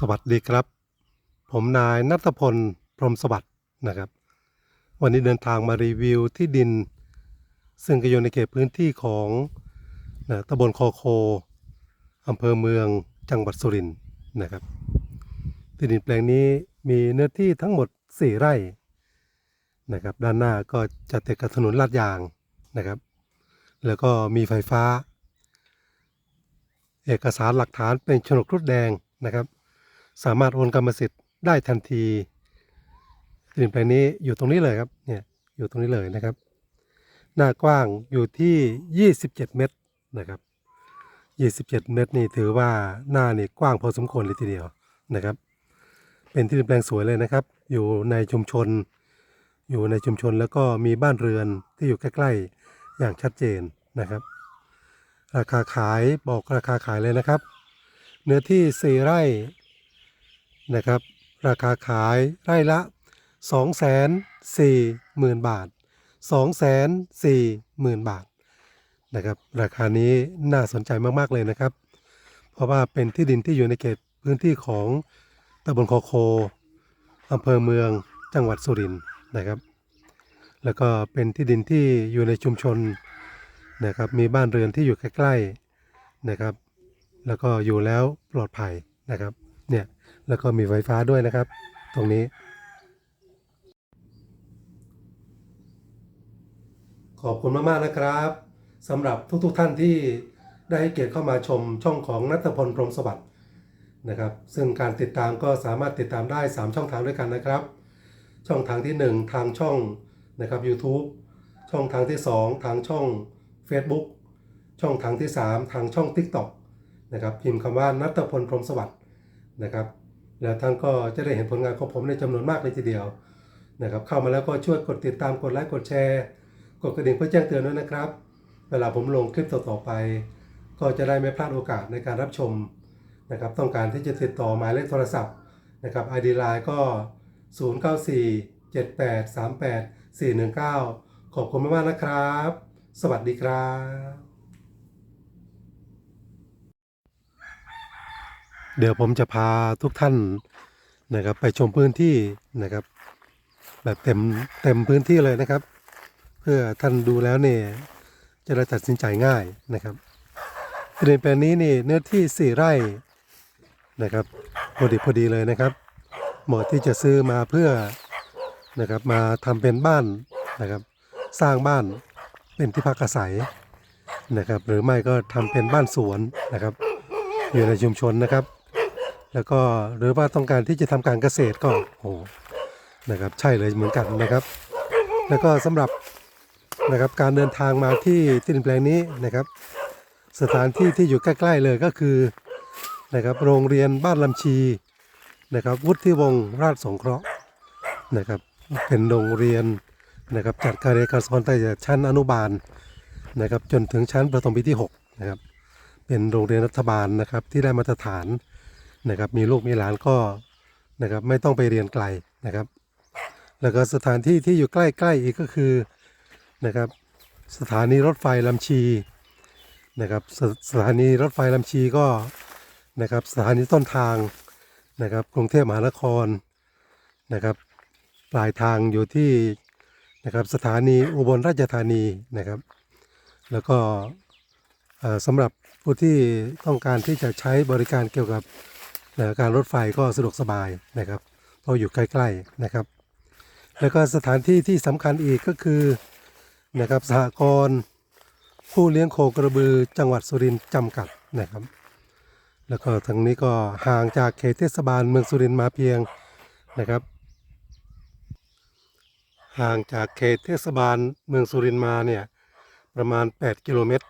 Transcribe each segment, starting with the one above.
สวัสดีครับ ผมนายนัทพล พรหมสวัสดิ์นะครับ วันนี้เดินทางมารีวิวที่ดิน ซึ่งก็อยู่ในเขตพื้นที่ของนะตำบลคอโคอำเภอเมืองจังหวัดสุรินทร์นะครับ ที่ดินแปลงนี้มีเนื้อที่ทั้งหมด 4 ไร่นะครับ ด้านหน้าก็จะติดกับถนนลาดยางนะครับ แล้วก็มีไฟฟ้า เอกสารหลักฐานเป็นโฉนดครุฑแดงนะครับ สามารถโอนกรรมสิทธิ์ได้ทันทีที่ดินแปลงนี้อยู่ตรงนี้เลยครับเนี่ยอยู่ตรงนี้เลยนะครับ หน้ากว้างอยู่ที่ 27 เมตรนะครับ 27 เมตรนี่ถือว่าหน้านี่กว้างพอสมควรเลยทีเดียวนะครับ เป็นที่ดินแปลงสวยเลยนะครับ อยู่ในชุมชน อยู่ในชุมชนแล้วก็มีบ้านเรือนที่อยู่ใกล้ๆอย่างชัดเจนนะครับ ราคาขายบอกราคาขายเลยนะครับ เนื้อที่ 4 ไร่ นะครับ ราคาขายไร่ละ 2 4 0 0 0 0 บาท 2 4 0 0 0 0 บาทนะครับราคานี้น่าสนใจมาก ๆ เลยนะครับ เพราะว่าเป็นที่ดินที่อยู่ในเขตพื้นที่ของตำบลคอโคอำเภอเมืองจังหวัดสุรินทร์นะครับ แล้วก็เป็นที่ดินที่อยู่ในชุมชนนะครับมีบ้านเรือนที่อยู่ใกล้ๆนะครับ แล้วก็อยู่แล้วปลอดภัยนะครับเนี่ย แล้วก็มีไฟฟ้าด้วยนะครับ ตรงนี้ ขอบคุณมาก ๆ นะครับสำหรับทุก ๆ ท่านที่ได้ให้เกียรติเข้ามาชมช่องของนัทพลพรหมสวัสดิ์นะครับ ซึ่งการติดตามก็สามารถติดตามได้ 3 ช่องทางด้วยกันนะครับ ช่องทางที่ 1 ทางช่องนะครับ YouTube ช่องทางที่ 2 ทางช่อง Facebook ช่องทางที่ 3 ทางช่อง TikTok นะครับพิมพ์คำว่านัทพลพรหมสวัสดิ์นะครับ แล้วท่านก็จะได้เห็นผลงานของผมในจำนวนมากเลยทีเดียวนะครับเข้ามาแล้วก็ช่วยกดติดตามกดไลค์กดแชร์ กดกระดิ่งเพื่อแจ้งเตือนด้วยนะครับ เวลาผมลงคลิปต่อๆไป ก็จะได้ไม่พลาดโอกาสในการรับชมนะครับต้องการที่จะติดต่อหมายเลขโทรศัพท์นะครับ ID Line ก็ 094 78 38 419 ขอบคุณมากๆนะครับ สวัสดีครับ เดี๋ยวผมจะพาทุกท่านนะครับไปชมพื้นที่นะครับ แบบเต็มเต็มพื้นที่เลยนะครับ เพื่อท่านดูแล้วเนี่ยจะได้ตัดสินใจง่ายนะครับที่ดินแปลงนี้นี่เนื้อที่ 4 ไร่นะครับพอดีพอดีเลยนะครับเหมาะที่จะซื้อมาเพื่อนะครับมาทำเป็นบ้านนะครับ สร้างบ้านเป็นที่พักอาศัยนะครับ หรือไม่ก็ทำเป็นบ้านสวนนะครับ อยู่ในชุมชนนะครับ แล้วก็หรือว่าต้องการที่จะทำการเกษตรก็โอ้โหนะครับใช่เลยเหมือนกันนะครับ แล้วก็สำหรับนะครับการเดินทางมาที่ที่ดินแปลงนี้นะครับ สถานที่ที่อยู่ใกล้ ๆเลยก็คือนะครับโรงเรียนบ้านลำชีนะครับวุฒิวงศ์ราชสงเคราะห์นะครับเป็นโรงเรียนนะครับจัดการเรียนการสอนตั้งแต่ชั้นอนุบาลนะครับจนถึงชั้นประถมปีที่6นะครับเป็นโรงเรียนรัฐบาลนะครับที่ได้มาตรฐาน นะครับ มีลูกมีหลานก็นะครับไม่ต้องไปเรียนไกลนะครับ แล้วก็สถานที่ที่อยู่ใกล้ๆอีกก็คือนะครับสถานีรถไฟลำชีนะครับสสถานีรถไฟลำชีก็นะครับสถานีต้นทางนะครับกรุงเทพมหานครนะครับปลายทางอยู่ที่นะครับสถานีอุบลราชธานีนะครับ แล้วก็สำหรับผู้ที่ต้องการที่จะใช้บริการเกี่ยวกับ เอ่อการรถไฟก็สะดวกสบายนะครับเพราะอยู่ใกล้ๆนะครับ แล้วก็สถานที่ที่สำคัญอีกก็คือนะครับสหกรณ์ผู้เลี้ยงโคกระบือจังหวัดสุรินทร์จำกัดนะครับ แล้วก็ทางนี้ก็ห่างจากเขตเทศบาลเมืองสุรินทร์มาเพียงนะครับ ห่างจากเขตเทศบาลเมืองสุรินทร์มาเนี่ยประมาณ 8 กิโลเมตร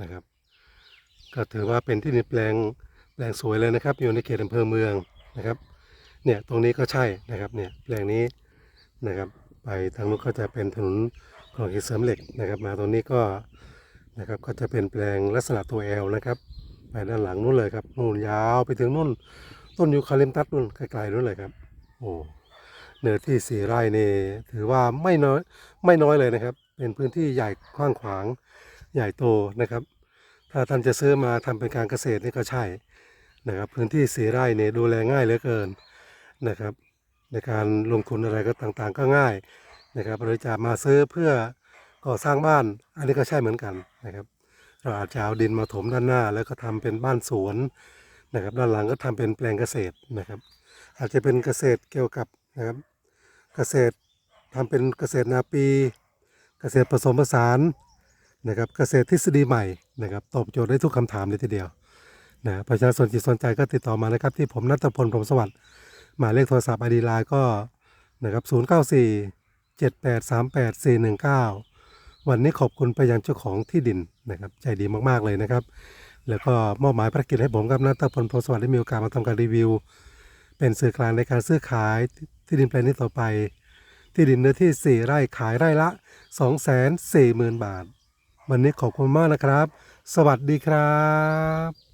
นะครับ ก็ถือว่าเป็นที่ดินแปลง แปลงสวยเลยนะครับ อยู่ในเขตอำเภอเมืองนะครับ เนี่ยตรงนี้ก็ใช่นะครับเนี่ยแปลงนี้นะครับ ไปทางนู้นก็จะเป็นถนนคลองหินเสริมเหล็กนะครับ มาตรงนี้ก็นะครับก็จะเป็นแปลงลักษณะตัวแอลนะครับไปด้านหลังนู้นเลยครับนู่นยาวไปถึงนู่น ต้นยูคาลิปตัสนู่นไกลๆนู่นเลยครับ โอ้เนื้อที่สี่ไร่นี่ถือว่าไม่น้อยไม่น้อยเลยนะครับ เป็นพื้นที่ใหญ่กว้างขวางใหญ่โตนะครับ ถ้าท่านจะซื้อมาทำเป็นการเกษตรนี่ก็ใช่ นะครับพื้นที่สีไร่เนี่ยดูแลง่ายเหลือเกินนะครับ ในการลงทุนอะไรก็ต่างๆ ก็ง่ายนะครับหรือจะมาซื้อเพื่อก่อสร้างบ้านอันนี้ก็ใช่เหมือนกันนะครับ เราอาจจะเอาดินมาถมด้านหน้า แล้วก็ทำเป็นบ้านสวนนะครับ ด้านหลังก็ทำเป็นแปลงเกษตรนะครับ อาจจะเป็นเกษตรเกี่ยวกับนะครับเกษตรทำเป็นเกษตรนาปี เกษตรผสมผสานนะครับเกษตรทฤษฎีใหม่นะครับตอบโจทย์ได้ทุกคำถามเลยทีเดียว นะประชาชนจิตสนใจก็ติดต่อมานะครับ ที่ผมนัทพลพรหมสวัสดิ์หมายเลขโทรศัพท์อดีไลน์ก็นะครับ094 7838 419 วันนี้ขอบคุณไปยังเจ้าของที่ดินนะครับใจดีมากๆเลยนะครับ แล้วก็มอบหมายภารกิจให้ผมกับนัทพลพรหมสวัสดิ์ได้มีโอกาสมาทำการรีวิว เป็นสื่อกลางในการซื้อขายที่ดินแปลงนี้ต่อไป ที่ดินเนื้อที่ 4 ไร่ขายไร่ละ 240,000 บาท วันนี้ขอบคุณมากนะครับ สวัสดีครับ